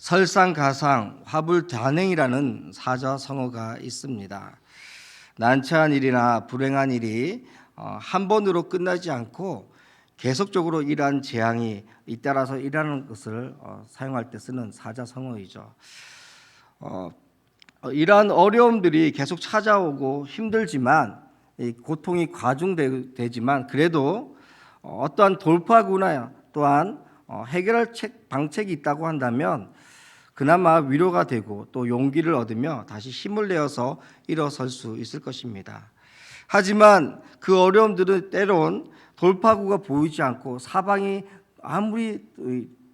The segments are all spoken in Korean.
설상가상 화불단행이라는 사자성어가 있습니다. 난처한 일이나 불행한 일이 어, 한 번으로 끝나지 않고 계속적으로 이러한 재앙이 잇따라서 일하는 것을 어, 사용할 때 쓰는 사자성어이죠. 어, 어, 이러한 어려움들이 계속 찾아오고 힘들지만 이 고통이 과중되지만 그래도 어, 어떠한 돌파구나 또한 어, 해결할 책, 방책이 있다고 한다면 그나마 위로가 되고 또 용기를 얻으며 다시 힘을 내어서 일어설 수 있을 것입니다. 하지만 그 어려움들은 때론 돌파구가 보이지 않고 사방이 아무리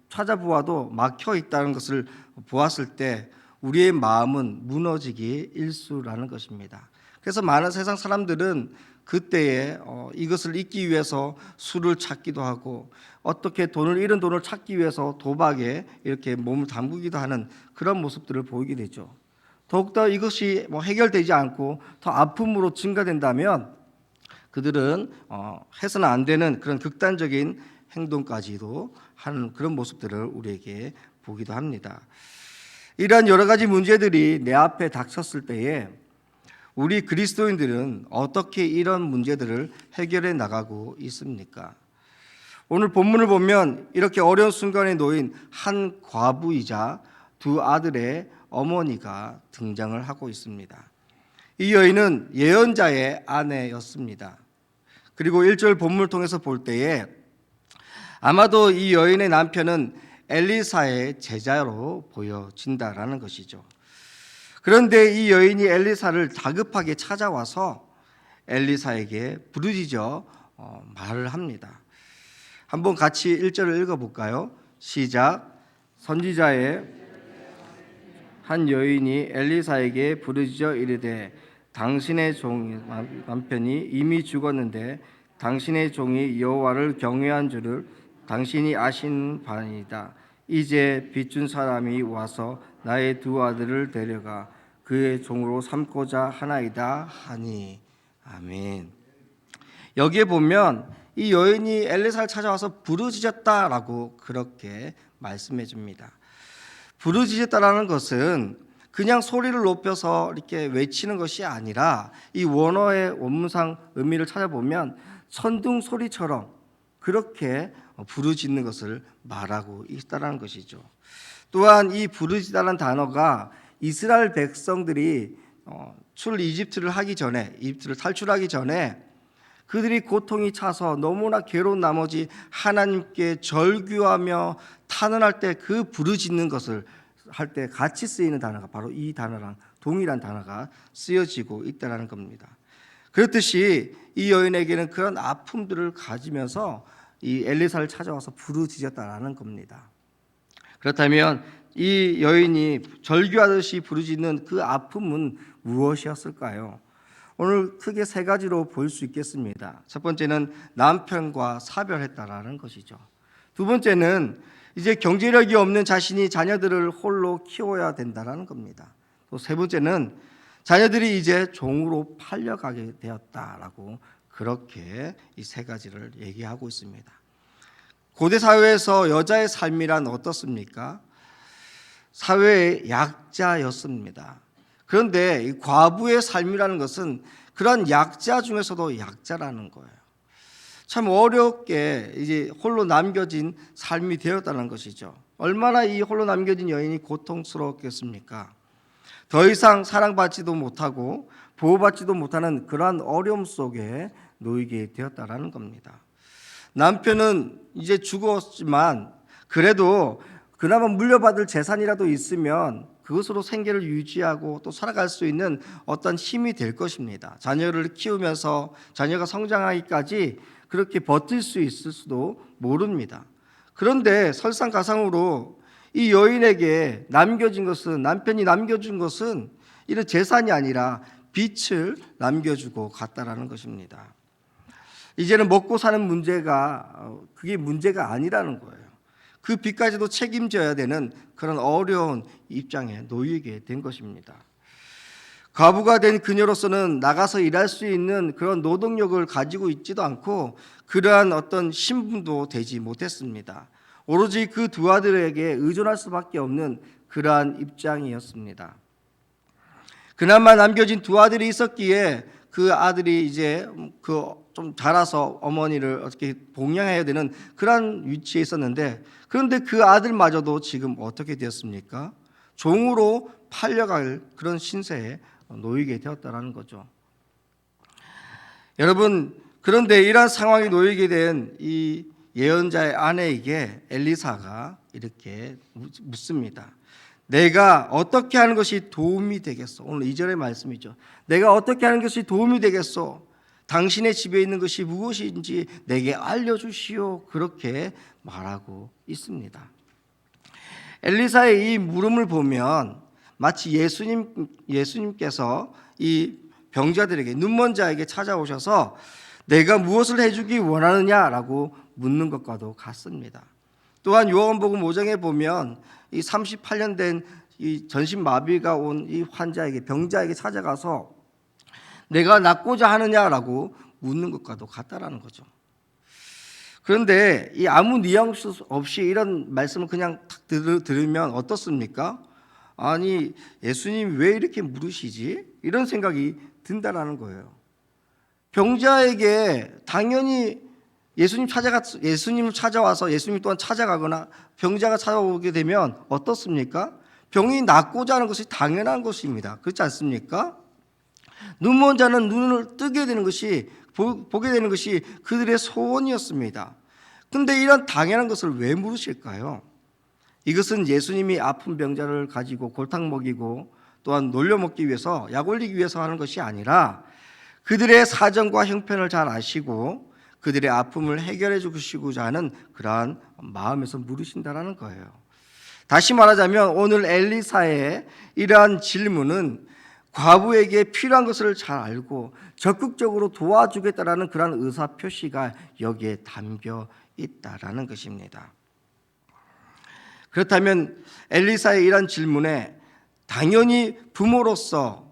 찾아보아도 막혀 있다는 것을 보았을 때 우리의 마음은 무너지기 일수라는 것입니다. 그래서 많은 세상 사람들은 그때에 어, 이것을 잊기 위해서 술을 찾기도 하고 어떻게 돈을 잃은 돈을 찾기 위해서 도박에 이렇게 몸을 담그기도 하는 그런 모습들을 보이게 되죠. 더욱더 이것이 뭐 해결되지 않고 더 아픔으로 증가된다면 그들은 어, 해서는 안 되는 그런 극단적인 행동까지도 하는 그런 모습들을 우리에게 보기도 합니다. 이러한 여러 가지 문제들이 내 앞에 닥쳤을 때에 우리 그리스도인들은 어떻게 이런 문제들을 해결해 나가고 있습니까? 오늘 본문을 보면 이렇게 어려운 순간에 놓인 한 과부이자 두 아들의 어머니가 등장을 하고 있습니다. 이 여인은 예언자의 아내였습니다. 그리고 1절 본문을 통해서 볼 때에 아마도 이 여인의 남편은 엘리사의 제자로 보여진다라는 것이죠. 그런데 이 여인이 엘리사를 다급하게 찾아와서 엘리사에게 부르짖어 어, 말을 합니다. 한번 같이 1절을 읽어 볼까요? 시작. 선지자의 한 여인이 엘리사에게 부르짖어 이르되 당신의 종 남편이 이미 죽었는데 당신의 종이 여호와를 경외한 줄을 당신이 아신 바이다. 이제 빚준 사람이 와서 나의 두 아들을 데려가 그의 종으로 삼고자 하나이다 하니 아멘. 여기에 보면 이 여인이 엘리사를 찾아와서 부르짖었다라고 그렇게 말씀해 줍니다. 부르짖었다라는 것은 그냥 소리를 높여서 이렇게 외치는 것이 아니라 이 원어의 원문상 의미를 찾아보면 천둥 소리처럼 그렇게 부르짖는 것을 말하고 있다라는 것이죠. 또한 이 부르짖다라는 단어가 이스라엘 백성들이 어, 출 이집트를 하기 전에 이집트를 탈출하기 전에 그들이 고통이 차서 너무나 괴로운 나머지 하나님께 절규하며 탄원할 때 그 부르짖는 것을 할 때 같이 쓰이는 단어가 바로 이 단어랑 동일한 단어가 쓰여지고 있다라는 겁니다. 그렇듯이 이 여인에게는 그런 아픔들을 가지면서 이 엘리사를 찾아와서 부르짖었다라는 겁니다. 그렇다면 이 여인이 절규하듯이 부르짖는 그 아픔은 무엇이었을까요? 오늘 크게 세 가지로 볼 수 있겠습니다. 첫 번째는 남편과 사별했다라는 것이죠. 두 번째는 이제 경제력이 없는 자신이 자녀들을 홀로 키워야 된다라는 겁니다. 또 세 번째는 자녀들이 이제 종으로 팔려가게 되었다라고 그렇게 이 세 가지를 얘기하고 있습니다. 고대 사회에서 여자의 삶이란 어떻습니까? 사회의 약자였습니다. 그런데 이 과부의 삶이라는 것은 그런 약자 중에서도 약자라는 거예요. 참 어렵게 이제 홀로 남겨진 삶이 되었다는 것이죠. 얼마나 이 홀로 남겨진 여인이 고통스러웠겠습니까? 더 이상 사랑받지도 못하고 보호받지도 못하는 그러한 어려움 속에 놓이게 되었다라는 겁니다. 남편은 이제 죽었지만 그래도 그나마 물려받을 재산이라도 있으면 그것으로 생계를 유지하고 또 살아갈 수 있는 어떤 힘이 될 것입니다. 자녀를 키우면서 자녀가 성장하기까지 그렇게 버틸 수 있을 수도 모릅니다. 그런데 설상가상으로 이 여인에게 남겨진 것은 남편이 남겨준 것은 이런 재산이 아니라 빚을 남겨주고 갔다라는 것입니다. 이제는 먹고 사는 문제가 어, 그게 문제가 아니라는 거예요. 그 빚까지도 책임져야 되는 그런 어려운 입장에 놓이게 된 것입니다. 과부가 된 그녀로서는 나가서 일할 수 있는 그런 노동력을 가지고 있지도 않고 그러한 어떤 신분도 되지 못했습니다. 오로지 그 두 아들에게 의존할 수밖에 없는 그러한 입장이었습니다. 그나마 남겨진 두 아들이 있었기에 그 아들이 이제 그 좀 자라서 어머니를 어떻게 봉양해야 되는 그러한 위치에 있었는데 그런데 그 아들마저도 지금 어떻게 되었습니까? 종으로 팔려갈 그런 신세에 놓이게 되었다라는 거죠. 여러분 그런데 이러한 상황에 놓이게 된 이 예언자의 아내에게 엘리사가 이렇게 묻습니다. 내가 어떻게 하는 것이 도움이 되겠소? 오늘 이절의 말씀이죠. 내가 어떻게 하는 것이 도움이 되겠소? 당신의 집에 있는 것이 무엇인지 내게 알려주시오. 그렇게 말하고 있습니다. 엘리사의 이 물음을 보면 마치 예수님 예수님께서 이 병자들에게 눈먼 자에게 찾아오셔서 내가 무엇을 해주기 원하느냐라고 묻는 것과도 같습니다. 또한 요한복음 5장에 보면 이 38년 된 이 전신 마비가 온 이 환자에게 병자에게 찾아가서 내가 낫고자 하느냐라고 묻는 것과도 같다라는 거죠. 그런데 이 아무 뉘앙스 없이 이런 말씀을 그냥 탁 들- 들으면 어떻습니까? 아니 예수님 왜 이렇게 물으시지? 이런 생각이 든다라는 거예요. 병자에게 당연히 예수님 찾아가 예수님을 찾아와서 예수님 또한 찾아가거나 병자가 찾아오게 되면 어떻습니까? 병이 낫고자 하는 것이 당연한 것입니다. 그렇지 않습니까? 눈먼 자는 눈을 뜨게 되는 것이 보, 보게 되는 것이 그들의 소원이었습니다. 근데 이런 당연한 것을 왜 물으실까요? 이것은 예수님이 아픈 병자를 가지고 골탕 먹이고 또한 놀려 먹기 위해서 약 올리기 위해서 하는 것이 아니라 그들의 사정과 형편을 잘 아시고 그들의 아픔을 해결해 주시고자 하는 그러한 마음에서 물으신다라는 거예요. 다시 말하자면 오늘 엘리사의 이러한 질문은 과부에게 필요한 것을 잘 알고 적극적으로 도와주겠다라는 그러한 의사 표시가 여기에 담겨 있다라는 것입니다. 그렇다면 엘리사의 이러한 질문에 당연히 부모로서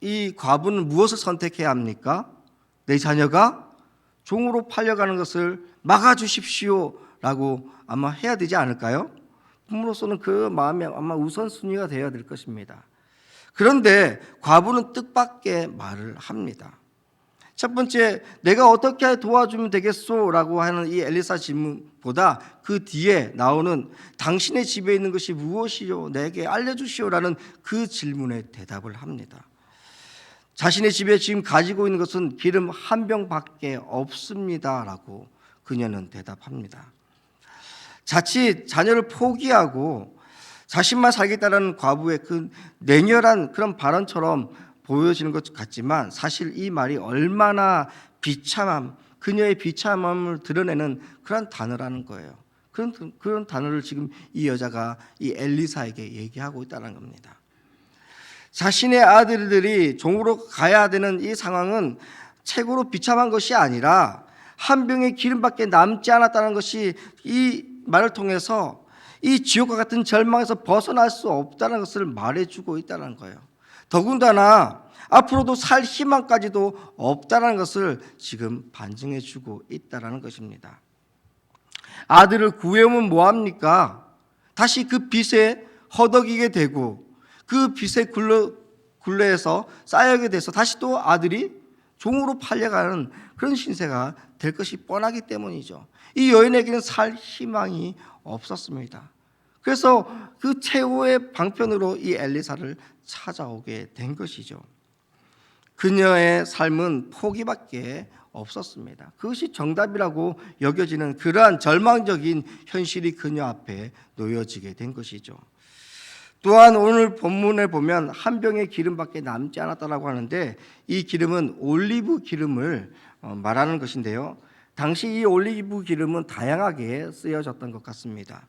이 과부는 무엇을 선택해야 합니까? 내 자녀가 종으로 팔려가는 것을 막아 주십시오라고 아마 해야 되지 않을까요? 부모로서는 그 마음이 아마 우선순위가 되어야 될 것입니다. 그런데 과부는 뜻밖의 말을 합니다. 첫 번째, 내가 어떻게 도와주면 되겠소 라고 하는 이 엘리사 질문보다 그 뒤에 나오는 당신의 집에 있는 것이 무엇이요? 내게 알려주시오 라는 그 질문에 대답을 합니다. 자신의 집에 지금 가지고 있는 것은 기름 한 병밖에 없습니다 라고 그녀는 대답합니다. 자칫 자녀를 포기하고 자신만 살겠다는 과부의 그 냉혈한 그런 발언처럼 보여지는 것 같지만 사실 이 말이 얼마나 비참함, 그녀의 비참함을 드러내는 그런 단어라는 거예요. 그런 그런 단어를 지금 이 여자가 이 엘리사에게 얘기하고 있다는 겁니다. 자신의 아들들이 종으로 가야 되는 이 상황은 최고로 비참한 것이 아니라 한 병의 기름밖에 남지 않았다는 것이 이 말을 통해서 이 지옥과 같은 절망에서 벗어날 수 없다는 것을 말해주고 있다는 거예요. 더군다나 앞으로도 살 희망까지도 없다는 것을 지금 반증해주고 있다는 것입니다. 아들을 구해오면 뭐합니까? 다시 그 빚에 허덕이게 되고 그 빚에 굴러, 굴레에서 쌓여게 돼서 다시 또 아들이 종으로 팔려가는 그런 신세가 될 것이 뻔하기 때문이죠. 이 여인에게는 살 희망이 없었습니다. 그래서 그 최후의 방편으로 이 엘리사를 찾아오게 된 것이죠. 그녀의 삶은 포기밖에 없었습니다. 그것이 정답이라고 여겨지는 그러한 절망적인 현실이 그녀 앞에 놓여지게 된 것이죠. 또한 오늘 본문에 보면 한 병의 기름밖에 남지 않았다라고 하는데 이 기름은 올리브 기름을 어, 말하는 것인데요. 당시 이 올리브 기름은 다양하게 쓰여졌던 것 같습니다.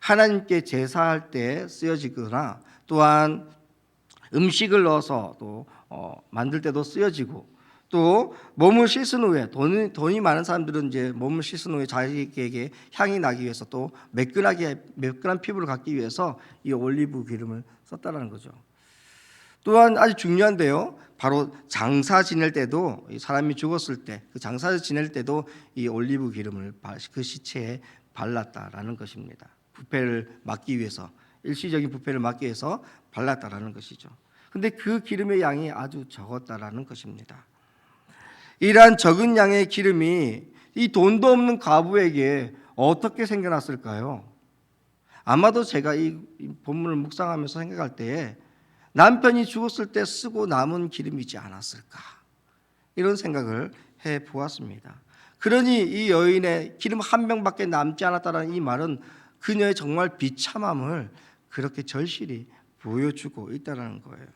하나님께 제사할 때 쓰여지거나 또한 음식을 넣어서 또 어, 만들 때도 쓰여지고 또 몸을 씻은 후에 돈이, 돈이 많은 사람들은 이제 몸을 씻은 후에 자기에게 향이 나기 위해서 또 매끈하게 매끈한 피부를 갖기 위해서 이 올리브 기름을 썼다는 거죠. 또한 아주 중요한데요. 바로 장사 지낼 때도 이 사람이 죽었을 때 그 장사 지낼 때도 이 올리브 기름을 바- 그 시체에 발랐다라는 것입니다. 부패를 막기 위해서 일시적인 부패를 막기 위해서 발랐다라는 것이죠. 근데 그 기름의 양이 아주 적었다라는 것입니다. 이러한 적은 양의 기름이 이 돈도 없는 과부에게 어떻게 생겨났을까요? 아마도 제가 이이 본문을 묵상하면서 생각할 때에 남편이 죽었을 때 쓰고 남은 기름이지 않았을까 이런 생각을 해 보았습니다. 그러니 이 여인의 기름 한 병밖에 남지 않았다는 이 말은 그녀의 정말 비참함을 그렇게 절실히 보여주고 있다는 거예요.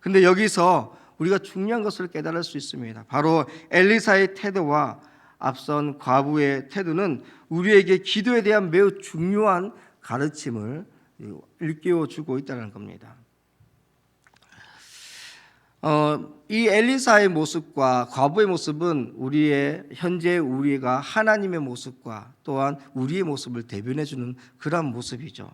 근데 여기서 우리가 중요한 것을 깨달을 수 있습니다. 바로 엘리사의 태도와 앞선 과부의 태도는 우리에게 기도에 대한 매우 중요한 가르침을 일깨워 주고 있다는 겁니다. 어, 이 엘리사의 모습과 과부의 모습은 우리의 현재 우리가 하나님의 모습과 또한 우리의 모습을 대변해 주는 그런 모습이죠.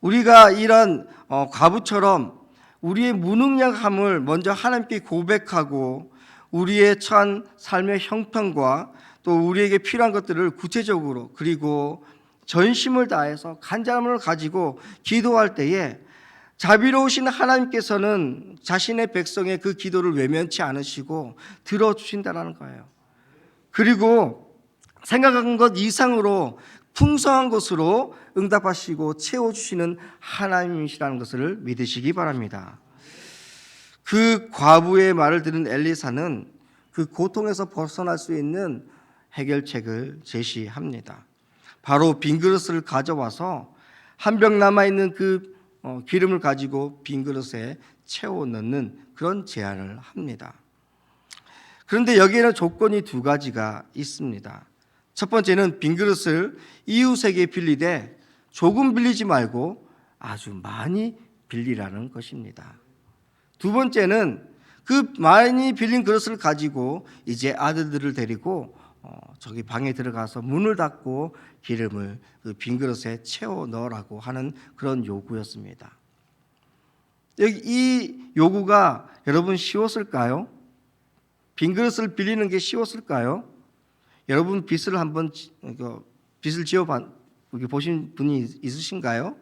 우리가 이런 어, 과부처럼 우리의 무능력함을 먼저 하나님께 고백하고 우리의 처한 삶의 형편과 또 우리에게 필요한 것들을 구체적으로 그리고 전심을 다해서 간절함을 가지고 기도할 때에 자비로우신 하나님께서는 자신의 백성의 그 기도를 외면치 않으시고 들어주신다는 거예요. 그리고 생각한 것 이상으로 풍성한 것으로 응답하시고 채워주시는 하나님이시라는 것을 믿으시기 바랍니다. 그 과부의 말을 들은 엘리사는 그 고통에서 벗어날 수 있는 해결책을 제시합니다. 바로 빈 그릇을 가져와서 한 병 남아 있는 그 어, 기름을 가지고 빈 그릇에 채워 넣는 그런 제안을 합니다. 그런데 여기에는 조건이 두 가지가 있습니다. 첫 번째는 빈 그릇을 이웃에게 빌리되 조금 빌리지 말고 아주 많이 빌리라는 것입니다. 두 번째는 그 많이 빌린 그릇을 가지고 이제 아들들을 데리고 어, 저기 방에 들어가서 문을 닫고 기름을 그 빈 그릇에 채워 넣으라고 하는 그런 요구였습니다. 여기 이 요구가 여러분 쉬웠을까요? 빈 그릇을 빌리는 게 쉬웠을까요? 여러분 빚을 한번 빚을 지어 보신 분이 있으신가요?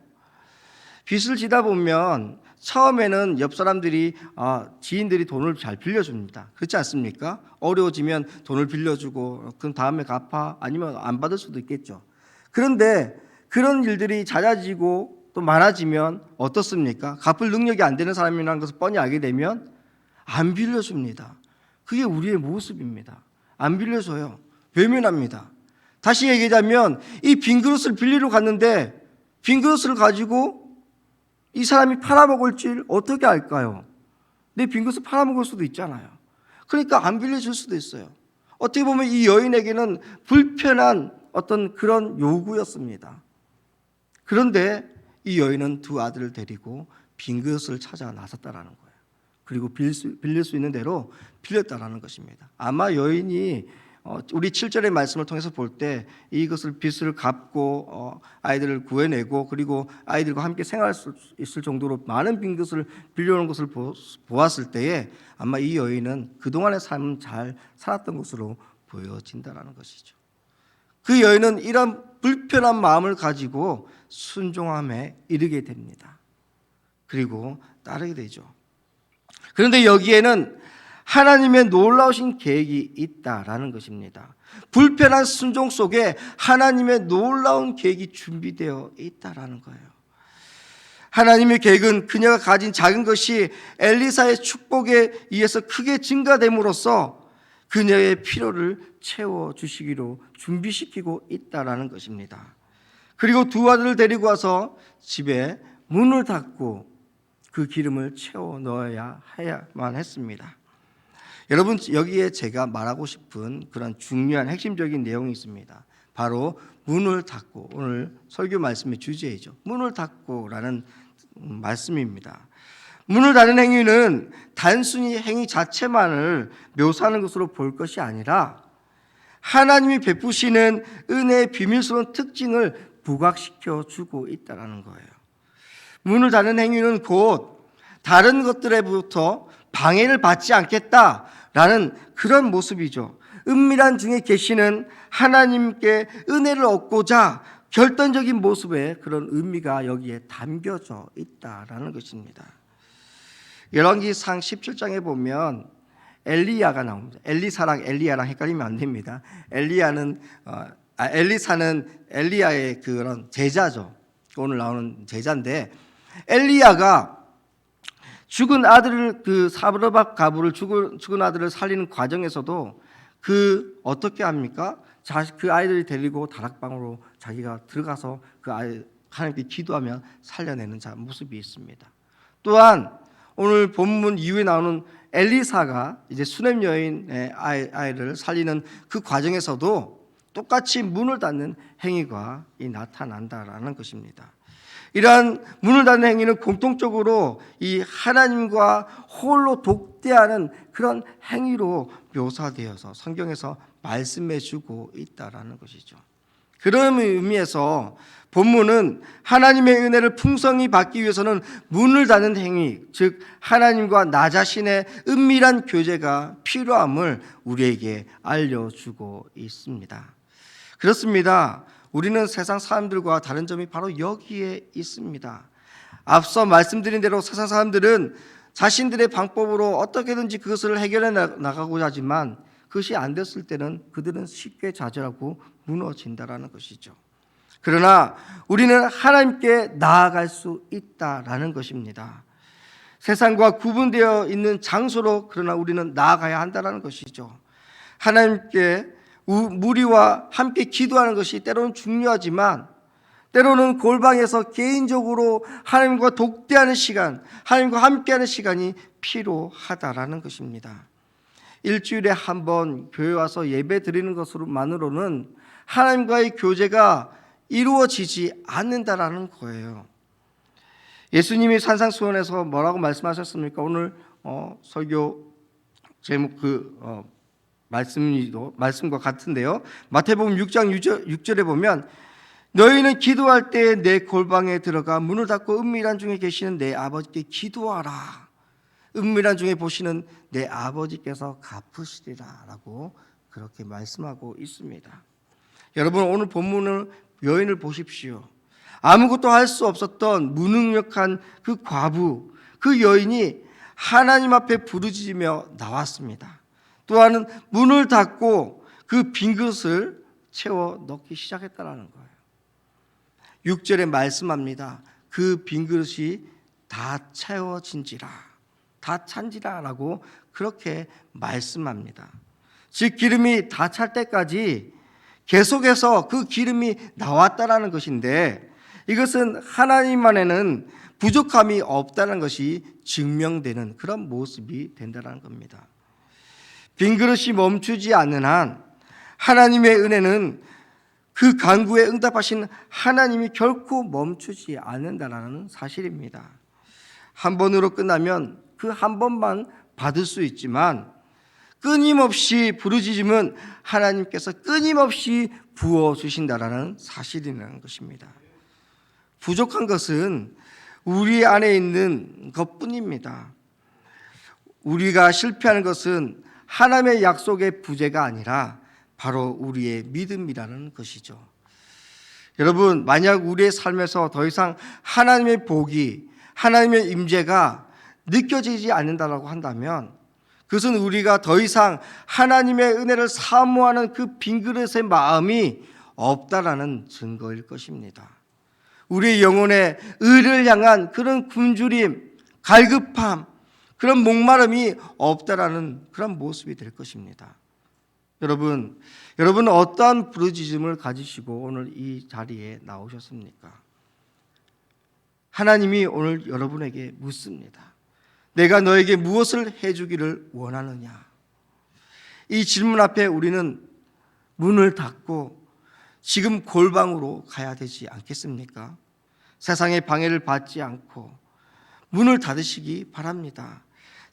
빚을 지다 보면 처음에는 옆 사람들이 아, 지인들이 돈을 잘 빌려줍니다. 그렇지 않습니까? 어려워지면 돈을 빌려주고 그럼 다음에 갚아 아니면 안 받을 수도 있겠죠. 그런데 그런 일들이 잦아지고 또 많아지면 어떻습니까? 갚을 능력이 안 되는 사람이라는 것을 뻔히 알게 되면 안 빌려줍니다. 그게 우리의 모습입니다. 안 빌려줘요. 외면합니다. 다시 얘기하자면 이 빈 그릇을 빌리러 갔는데 빈 그릇을 가지고 이 사람이 팔아먹을지 어떻게 알까요? 내빈 그릇을 팔아먹을 수도 있잖아요. 그러니까 안 빌려줄 수도 있어요. 어떻게 보면 이 여인에게는 불편한 어떤 그런 요구였습니다. 그런데 이 여인은 두 아들을 데리고 빈 그릇을 찾아 나섰다라는 거예요. 그리고 빌릴 수, 있는 대로 빌렸다라는 것입니다. 아마 여인이 어, 우리 7절의 말씀을 통해서 볼 때 이것을 빚을 갚고 어, 아이들을 구해내고 그리고 아이들과 함께 생활할 수 있을 정도로 많은 빈 것을 빌려오는 것을 보, 보았을 때에 아마 이 여인은 그동안의 삶은 잘 살았던 것으로 보여진다라는 것이죠. 그 여인은 이런 불편한 마음을 가지고 순종함에 이르게 됩니다. 그리고 따르게 되죠. 그런데 여기에는 하나님의 놀라우신 계획이 있다라는 것입니다. 불편한 순종 속에 하나님의 놀라운 계획이 준비되어 있다라는 거예요. 하나님의 계획은 그녀가 가진 작은 것이 엘리사의 축복에 의해서 크게 증가됨으로써 그녀의 필요를 채워 주시기로 준비시키고 있다라는 것입니다. 그리고 두 아들을 데리고 와서 집에 문을 닫고 그 기름을 채워 넣어야 해야만 했습니다. 여러분 여기에 제가 말하고 싶은 그런 중요한 핵심적인 내용이 있습니다. 바로 문을 닫고 오늘 설교 말씀의 주제이죠. 문을 닫고라는 말씀입니다. 문을 닫는 행위는 단순히 행위 자체만을 묘사하는 것으로 볼 것이 아니라 하나님이 베푸시는 은혜의 비밀스러운 특징을 부각시켜 주고 있다라는 거예요. 문을 닫는 행위는 곧 다른 것들에부터 방해를 받지 않겠다 라는 그런 모습이죠. 은밀한 중에 계시는 하나님께 은혜를 얻고자 결단적인 모습의 그런 의미가 여기에 담겨져 있다라는 것입니다. 열왕기상 17장에 보면 엘리야가 나옵니다. 엘리사랑 엘리야랑 헷갈리면 안 됩니다. 엘리야는 어, 아, 엘리사는 엘리야의 그런 제자죠. 오늘 나오는 제자인데 엘리야가 죽은 아들을 그 사브르박 가부를 죽은 죽은 아들을 살리는 과정에서도 그 어떻게 합니까? 자, 그 아이들이 데리고 다락방으로 자기가 들어가서 그 아이 하나님께 기도하며 살려내는 자 모습이 있습니다. 또한 오늘 본문 이후에 나오는 엘리사가 이제 수냄 여인의 아이, 아이를 살리는 그 과정에서도 똑같이 문을 닫는 행위가 이 나타난다라는 것입니다. 이러한 문을 닫는 행위는 공통적으로 이 하나님과 홀로 독대하는 그런 행위로 묘사되어서 성경에서 말씀해 주고 있다라는 것이죠. 그런 의미에서 본문은 하나님의 은혜를 풍성히 받기 위해서는 문을 닫는 행위, 즉 하나님과 나 자신의 은밀한 교제가 필요함을 우리에게 알려주고 있습니다. 그렇습니다. 우리는 세상 사람들과 다른 점이 바로 여기에 있습니다. 앞서 말씀드린 대로 세상 사람들은 자신들의 방법으로 어떻게든지 그것을 해결해 나가고자 하지만 그것이 안 됐을 때는 그들은 쉽게 좌절하고 무너진다라는 것이죠. 그러나 우리는 하나님께 나아갈 수 있다라는 것입니다. 세상과 구분되어 있는 장소로 그러나 우리는 나아가야 한다라는 것이죠. 하나님께 무리와 함께 기도하는 것이 때로는 중요하지만 때로는 골방에서 개인적으로 하나님과 독대하는 시간, 하나님과 함께하는 시간이 필요하다라는 것입니다. 일주일에 한 번 교회 와서 예배 드리는 것으로만으로는 하나님과의 교제가 이루어지지 않는다라는 거예요. 예수님이 산상수원에서 뭐라고 말씀하셨습니까? 오늘 어, 설교 제목 그 어, 말씀이도 말씀과 같은데요. 마태복음 6장 6절, 에 보면 너희는 기도할 때 내 골방에 들어가 문을 닫고 은밀한 중에 계시는 내 아버지께 기도하라. 은밀한 중에 보시는 내 아버지께서 갚으시리라라고 그렇게 말씀하고 있습니다. 여러분 오늘 본문을 여인을 보십시오. 아무것도 할 수 없었던 무능력한 그 과부, 그 여인이 하나님 앞에 부르짖으며 나왔습니다. 또한 문을 닫고 그빈 그릇을 채워 넣기 시작했다라는 거예요. 6절에 말씀합니다. 그 빈 그릇이 다 채워진지라, 다 찬지라라고 그렇게 말씀합니다. 즉 기름이 다 찰 때까지 계속해서 그 기름이 나왔다라는 것인데 이것은 하나님 안에는 부족함이 없다는 것이 증명되는 그런 모습이 된다는 겁니다. 빈 그릇이 멈추지 않는 한 하나님의 은혜는 그 간구에 응답하신 하나님이 결코 멈추지 않는다라는 사실입니다. 한 번으로 끝나면 그 한 번만 받을 수 있지만 끊임없이 부르짖으면 하나님께서 끊임없이 부어 주신다라는 사실이라는 것입니다. 부족한 것은 우리 안에 있는 것뿐입니다. 우리가 실패하는 것은 하나님의 약속의 부재가 아니라 바로 우리의 믿음이라는 것이죠. 여러분, 만약 우리의 삶에서 더 이상 하나님의 복이, 하나님의 임재가 느껴지지 않는다라고 한다면 그것은 우리가 더 이상 하나님의 은혜를 사모하는 그 빈 그릇의 마음이 없다라는 증거일 것입니다. 우리의 영혼의 의를 향한 그런 굶주림, 갈급함, 그런 목마름이 없다라는 그런 모습이 될 것입니다. 여러분, 여러분은 어떠한 부르짖음을 가지시고 오늘 이 자리에 나오셨습니까? 하나님이 오늘 여러분에게 묻습니다. 내가 너에게 무엇을 해주기를 원하느냐? 이 질문 앞에 우리는 문을 닫고 지금 골방으로 가야 되지 않겠습니까? 세상의 방해를 받지 않고 문을 닫으시기 바랍니다.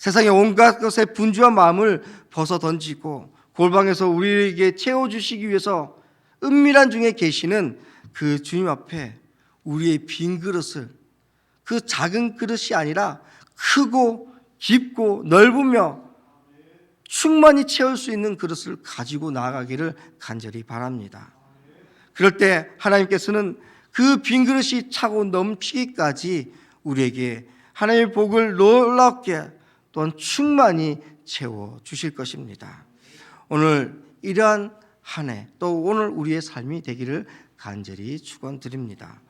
세상의 온갖 것에 분주한 마음을 벗어 던지고 골방에서 우리에게 채워주시기 위해서 은밀한 중에 계시는 그 주님 앞에 우리의 빈 그릇을 그 작은 그릇이 아니라 크고 깊고 넓으며 충만히 채울 수 있는 그릇을 가지고 나아가기를 간절히 바랍니다. 그럴 때 하나님께서는 그 빈 그릇이 차고 넘치기까지 우리에게 하나님의 복을 놀랍게 또한 충만히 채워 주실 것입니다. 오늘 이러한 한 해 또 오늘 우리의 삶이 되기를 간절히 축원드립니다.